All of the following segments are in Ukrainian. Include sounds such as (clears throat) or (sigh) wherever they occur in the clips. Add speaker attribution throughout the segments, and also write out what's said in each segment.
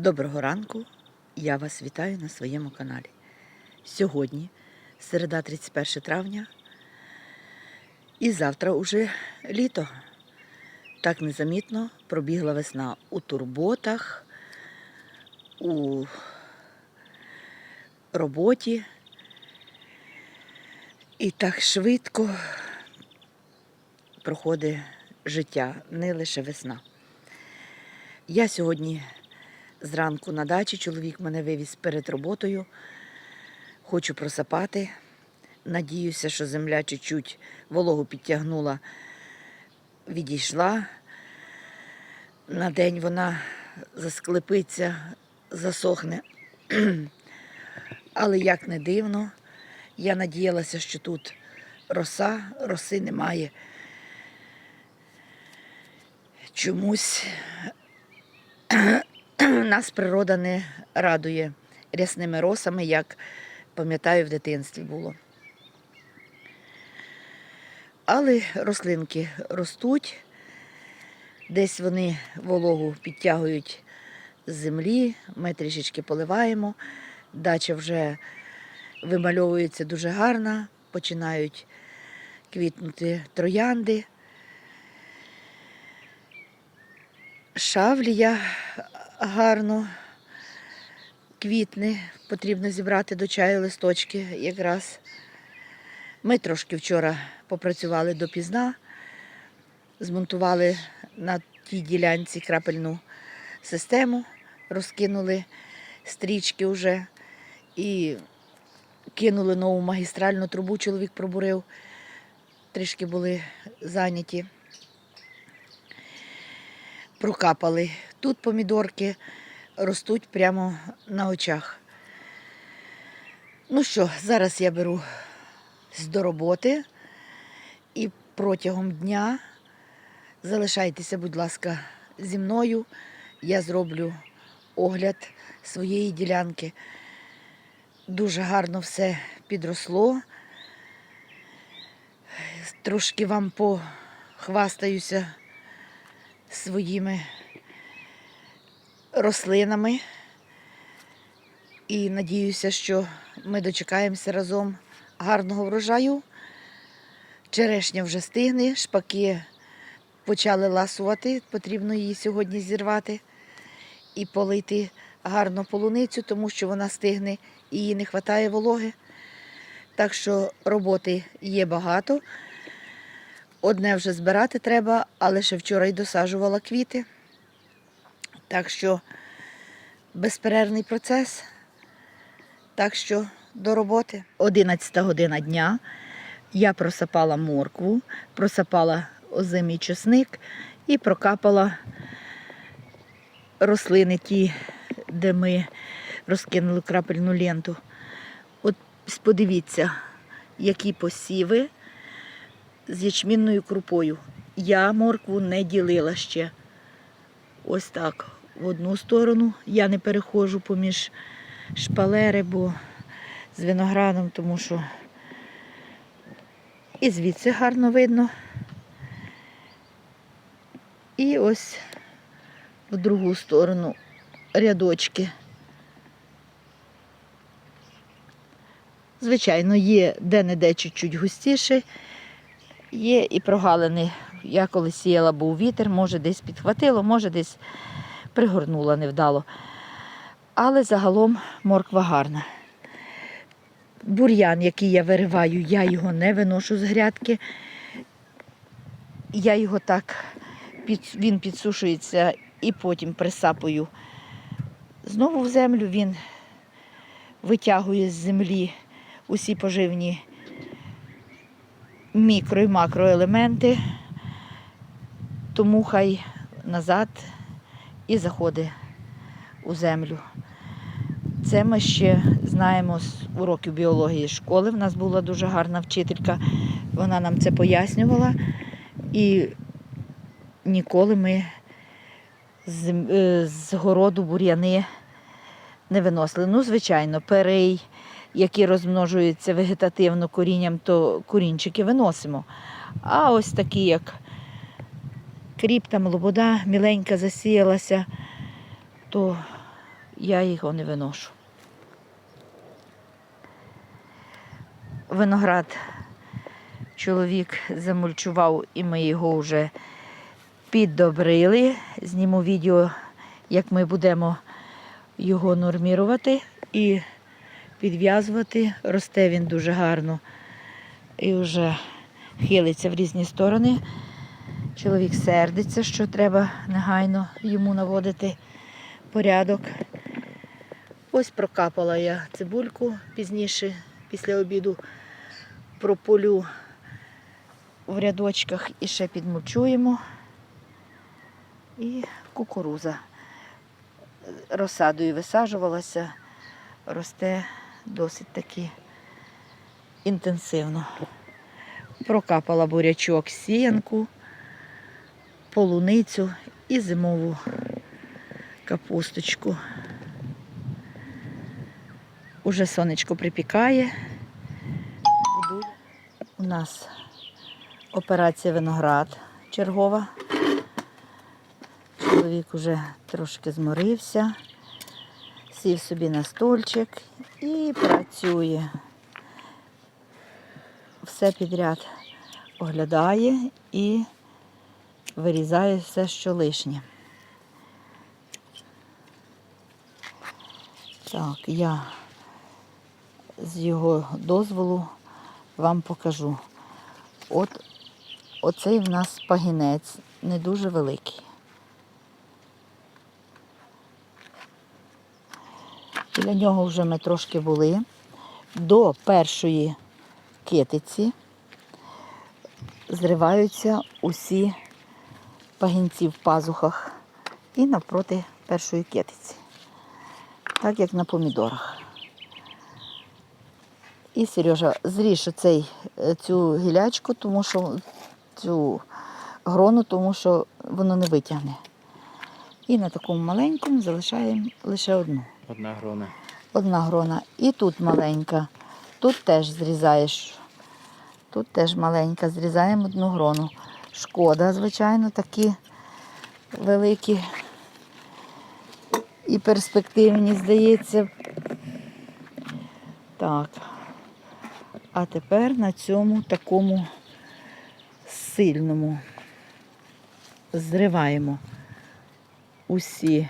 Speaker 1: Доброго ранку, я вас вітаю на своєму каналі. Сьогодні, середа 31 травня, і завтра уже літо. Так незамітно пробігла весна у турботах, у роботі. І так швидко проходить життя, не лише весна. Я сьогодні зранку на дачі, чоловік мене вивіз перед роботою. Хочу просапати. Надіюся, що земля чуть-чуть вологу підтягнула, відійшла. На день вона засклепиться, засохне. (clears throat) Але як не дивно, я надіялася, що тут роса, роси немає. Чомусь нас природа не радує рясними росами, як пам'ятаю, в дитинстві було. Але рослинки ростуть, десь вони вологу підтягують з землі, ми трішечки поливаємо, дача вже вимальовується дуже гарна, починають квітнути троянди. Шавлія гарно. Квітне, потрібно зібрати до чаю листочки якраз. Ми трошки вчора попрацювали допізна, змонтували на тій ділянці крапельну систему, розкинули стрічки вже і кинули нову магістральну трубу, чоловік пробурив, трішки були зайняті прокапали. Тут помідорки ростуть прямо на очах. Ну що, зараз я беру до роботи і протягом дня залишайтеся, будь ласка, зі мною. Я зроблю огляд своєї ділянки. Дуже гарно все підросло. Трошки вам похвастаюся своїми рослинами. І надіюся, що ми дочекаємося разом гарного врожаю. Черешня вже стигне, шпаки почали ласувати, потрібно її сьогодні зірвати і полити гарно полуницю, тому що вона стигне і їй не вистачає вологи. Так що роботи є багато. Одне вже збирати треба, але ще вчора й досаджувала квіти. Так що безперервний процес. Так що до роботи. 11 година дня. Я просапала моркву, просапала озимий чесник і прокапала рослини ті, де ми розкинули крапельну ленту. От подивіться, які посіви з ячмінною крупою. Я моркву не ділила ще. Ось так. В одну сторону я не переходжу поміж шпалери, бо з виноградом, тому що і звідси гарно видно. І ось в другу сторону рядочки. Звичайно, є де-не-де чуть-чуть густіше, є і прогалини. Я коли сіяла, був вітер, може десь підхватило, може десь пригорнула невдало. Але загалом морква гарна. Бур'ян, який я вириваю, я його не виношу з грядки. Я його так, під, він підсушується і потім присапую знову в землю, він витягує з землі усі поживні мікро і макроелементи, тому хай назад і заходить у землю. Це ми ще знаємо з уроків біології школи. В нас була дуже гарна вчителька, вона нам це пояснювала. І ніколи ми з, е, з городу бур'яни не виносили. Ну, звичайно, перей, які розмножуються вегетативно корінням, то корінчики виносимо. А ось такі, як кріп, там лобода міленька засіялася, то я його не виношу. Виноград чоловік замульчував і ми його вже піддобрили. Зніму відео, як ми будемо його нормірувати і підв'язувати. Росте він дуже гарно і вже хилиться в різні сторони. Чоловік сердиться, що треба негайно йому наводити порядок. Ось прокапала я цибульку пізніше, після обіду прополю в рядочках і ще підмульчуємо. І кукуруза розсадою висаджувалася, росте досить таки інтенсивно. Прокапала бурячок, сіянку, полуницю і зимову капусточку. Уже сонечко припікає. У нас операція виноград чергова. Чоловік уже трошки зморився, сів собі на стольчик і працює. Все підряд оглядає і вирізає все, що лишнє. Так, я з його дозволу вам покажу. От оцей в нас пагінець не дуже великий. Біля нього вже ми трошки були. До першої китиці зриваються усі пагінці в пазухах і навпроти першої китиці. Так як на помідорах. І Сережа, зріж оцей, е, цю гілячку, тому що цю грону, тому що воно не витягне. І на такому маленькому залишаємо лише одну.
Speaker 2: Одна грона.
Speaker 1: Одна грона. І тут маленька. Тут теж зрізаєш. Тут теж маленька. Зрізаємо одну грону. Шкода, звичайно, такі великі і перспективні, здається. Так. А тепер на цьому такому сильному зриваємо усі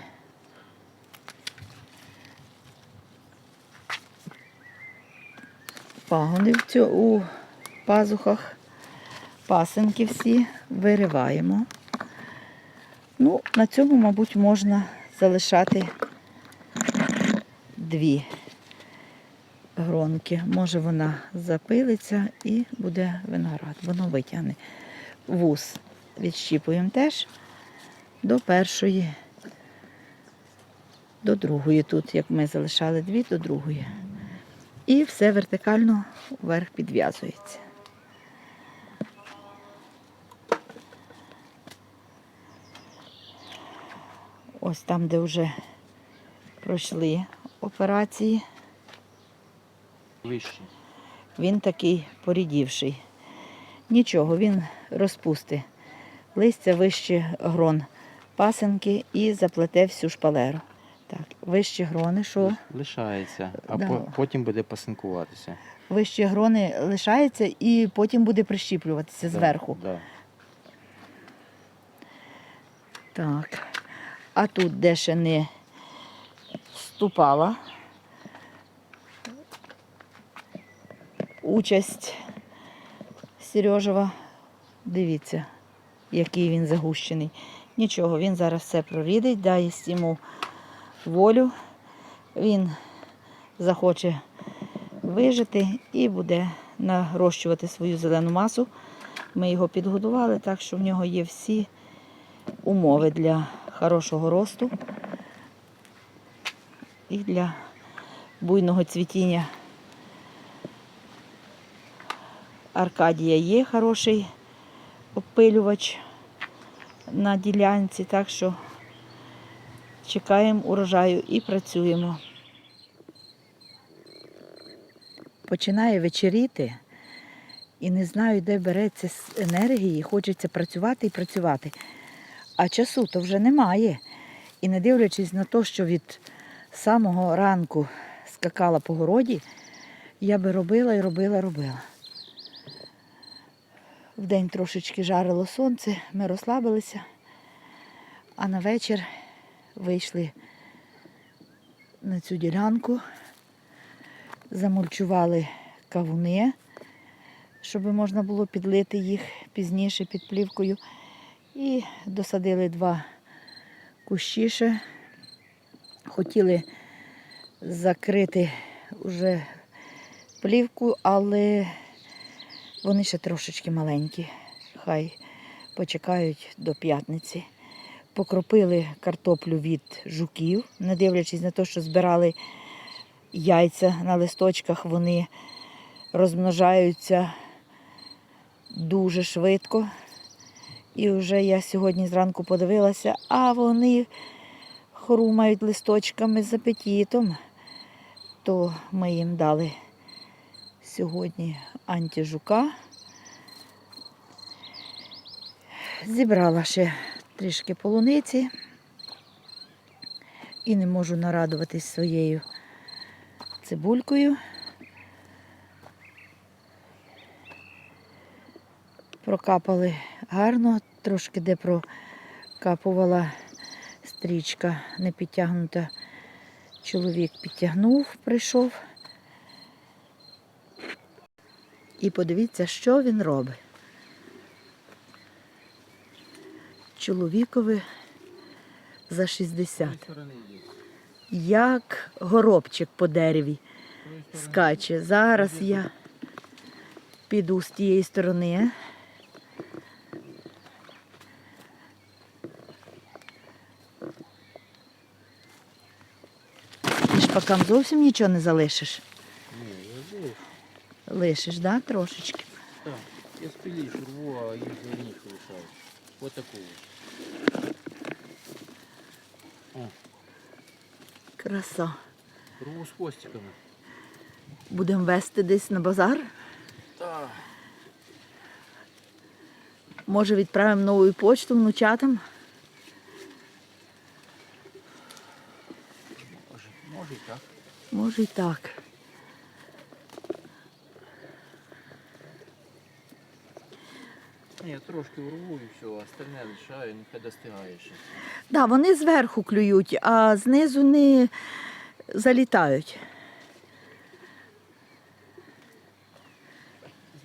Speaker 1: пагони у пазухах, пасенки всі вириваємо. Ну, на цьому, мабуть, можна залишати дві гронки. Може вона запилиться і буде виноград. Воно витягне. Вус відщіпуємо теж до першої, до другої. Тут, як ми залишали дві, до другої. І все вертикально вверх підв'язується. Ось там, де вже пройшли операції,
Speaker 2: Вище.
Speaker 1: він такий порідівший. Нічого, він розпусти листя вище грон пасенки і заплете всю шпалеру. Так, вище грони, що?
Speaker 2: Лишається, а
Speaker 1: Да.
Speaker 2: по- потім буде пасинкуватися.
Speaker 1: Вище грони лишається і потім буде прищіплюватися зверху.
Speaker 2: Да.
Speaker 1: Так. А тут, де ще не вступала участь Сережова, дивіться, який він загущений. Нічого, він зараз все прорідить, дай йому волю. Він захоче вижити і буде нарощувати свою зелену масу. Ми його підгодували, так що в нього є всі умови для хорошого росту і для буйного цвітіння. Аркадія є хороший опилювач на ділянці, так що чекаємо урожаю і працюємо. Починає вечеріти і не знаю, де береться енергії, хочеться працювати і працювати. А часу то вже немає. І не дивлячись на те, що від самого ранку скакала по городі, я би робила і робила, робила. Вдень трошечки жарило сонце, ми розслабилися, а на вечір вийшли на цю ділянку, замульчували кавуни, щоб можна було підлити їх пізніше під плівкою. І досадили два кущі ще. Хотіли закрити вже плівку, але вони ще трошечки маленькі. Хай почекають до п'ятниці. Покропили картоплю від жуків, не дивлячись на те, що збирали яйця на листочках, вони розмножаються дуже швидко. І вже я сьогодні зранку подивилася, а вони хрумають листочками з апетитом. То ми їм дали сьогодні антижука. Зібрала ще трішки полуниці і не можу нарадуватись своєю цибулькою. Прокапали гарно, трошки де прокапувала стрічка не підтягнута. Чоловік підтягнув, прийшов. І подивіться, що він робить. Чоловікові за 60. Як горобчик по дереві скаче. Зараз я піду з тієї сторони. І шпакам зовсім нічого не залишиш. Лишиш, да, трошечки.
Speaker 2: Так. Я спиліш рву, а їх за них лишаю. Вот такого.
Speaker 1: Краса.
Speaker 2: Рву з хвостиками.
Speaker 1: Будемо вести десь на базар.
Speaker 2: Так.
Speaker 1: Може, відправимо нову почту внучатам.
Speaker 2: Може, може і так.
Speaker 1: Може і так.
Speaker 2: Ні, я трошки урву і все, остальне лишаю, нехай достигає ще.
Speaker 1: Да, вони зверху клюють, а знизу не залітають.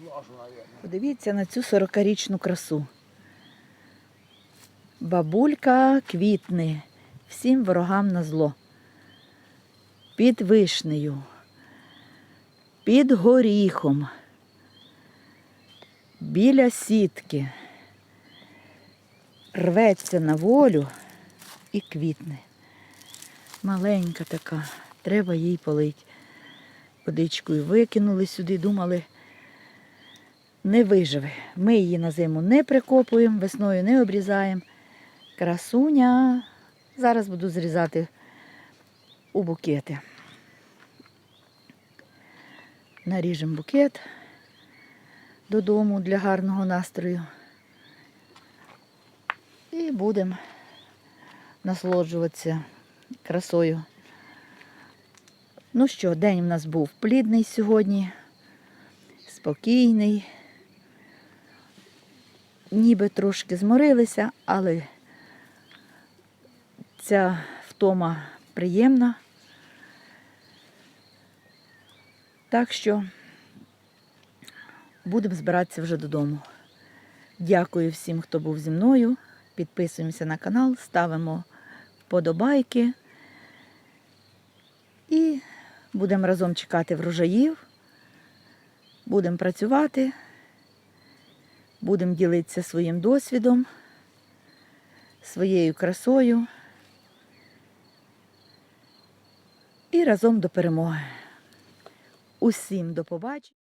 Speaker 2: Злажу, мабуть.
Speaker 1: Подивіться на цю 40-річну красу. Бабулька квітне всім ворогам на зло. Під вишнею, під горіхом, біля сітки. Рветься на волю і квітне. Маленька така, треба їй полить. Водичкою викинули сюди, думали, не виживе. Ми її на зиму не прикопуємо, весною не обрізаємо. Красуня. Зараз буду зрізати у букети. Наріжемо букет додому для гарного настрою. І будемо насолоджуватися красою. Ну що, день в нас був плідний сьогодні, спокійний. Ніби трошки зморилися, але ця втома приємна. Так що будемо збиратися вже додому. Дякую всім, хто був зі мною. Підписуємося на канал, ставимо вподобайки і будемо разом чекати врожаїв. Будемо працювати, будемо ділитися своїм досвідом, своєю красою і разом до перемоги. Усім до побачення.